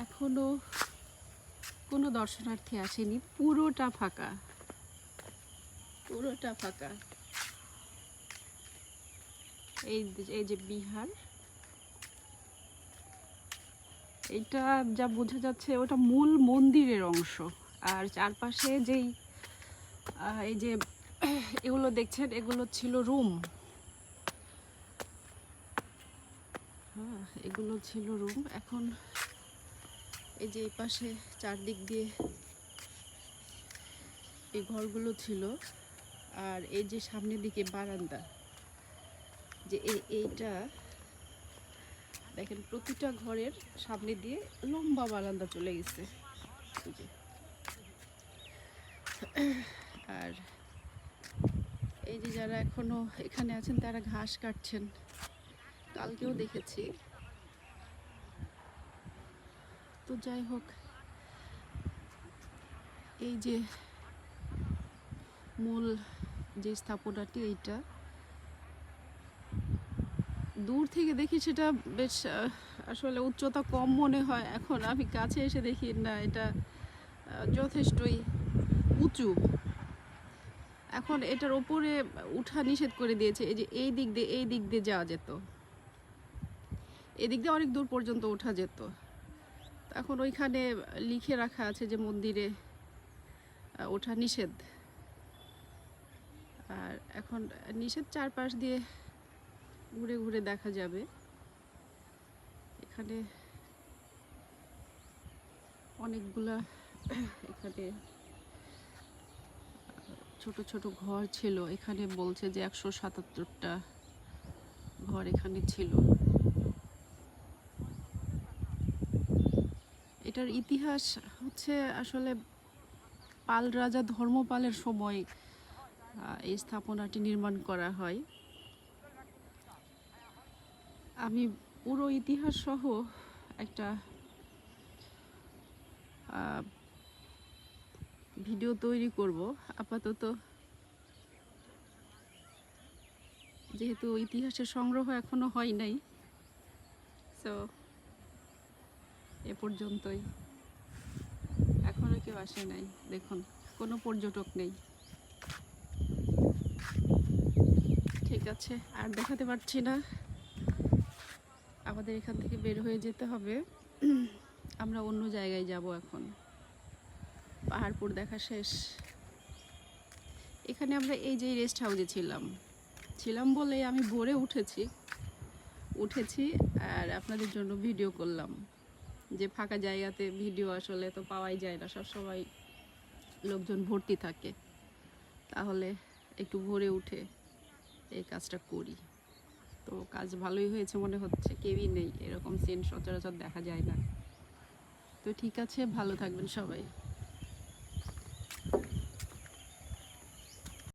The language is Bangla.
এখনও কোনো দর্শনার্থী আসেনি, পুরোটা ফাঁকা। পুরোটা ফাঁকা। এই এই যে বিহার। এটা যা বোঝা যাচ্ছে, ওটা মূল মন্দিরের অংশ। আর চারপাশে যেই এই যে এগুলো দেখছেন, এগুলো ছিল রুম। হ্যাঁ এগুলো ছিল রুম। এখন এই যে এই পাশে চারদিক দিয়ে এই ঘরগুলো ছিল, আর এই যে সামনের দিকে বারান্দা, যে এই- এইটা দেখেন প্রতিটা ঘরের সামনে দিয়ে লম্বা বারান্দা চলে গেছে। আর এই যে যারা এখনও এখানে আছেন, তারা ঘাস কাটছেন। কালকেও দেখেছি। তো যাই হোক, এই যে মূল যে স্থাপনাটি, এইটা। দূর থেকে দেখি সেটা বেশ আসলে উচ্চতা কম মনে হয় এখন। আমি কাছে এসে দেখি, না, এটা যথেষ্টই উঁচু। এখন এটার ওপরে উঠা নিষেধ করে দিয়েছে, এই যে এই দিক দিয়ে, এই দিক দিয়ে যাওয়া যেত। এদিক দিয়ে অনেক দূর পর্যন্ত ওঠা যেত। এখন ওইখানে লিখে রাখা আছে যে মন্দিরে ওঠা নিষেধ। আর এখন নিষেধ চারপাশ দিয়ে ঘুরে ঘুরে দেখা যাবে। এখানে অনেকগুলা এখানে, ছোট ছোট ঘর ছিল। এখানে বলছে যে একশো সাতাত্তরটা ঘর এখানে ছিল। এটার ইতিহাস হচ্ছে আসলে পাল রাজা ধর্মপালের সময় এই স্থাপনাটি নির্মাণ করা হয়। আমি পুরো ইতিহাস সহ একটা ভিডিও তৈরি করব। আপাতত যেহেতু ইতিহাসের সংগ্রহ এখনও হয় নাই সো এ পর্যন্তই। এখনও কেউ আসে নাই, দেখুন, কোনো পর্যটক নেই। ঠিক আছে, আর দেখাতে পারছি না। আমাদের এখান থেকে বের হয়ে যেতে হবে। আমরা অন্য জায়গায় যাব এখন। পাহাড়পুর দেখা শেষ। এখানে আমরা এই যে রেস্ট হাউসে ছিলাম। ছিলাম বলে আমি ভোরে উঠেছি। উঠেছি আর আপনাদের জন্য ভিডিও করলাম। যে ফাঁকা জায়গাতে ভিডিও আসলে তো পাওয়াই যায় না। সব সবসময় লোকজন ভর্তি থাকে। তাহলে একটু ভোরে উঠে এই কাজটা করি। তো কাজ ভালোই হয়েছে মনে হচ্ছে, কেউই নেই। এরকম সিন সচরাচর দেখা যায় না। তো ঠিক আছে, ভালো থাকবেন সবাই।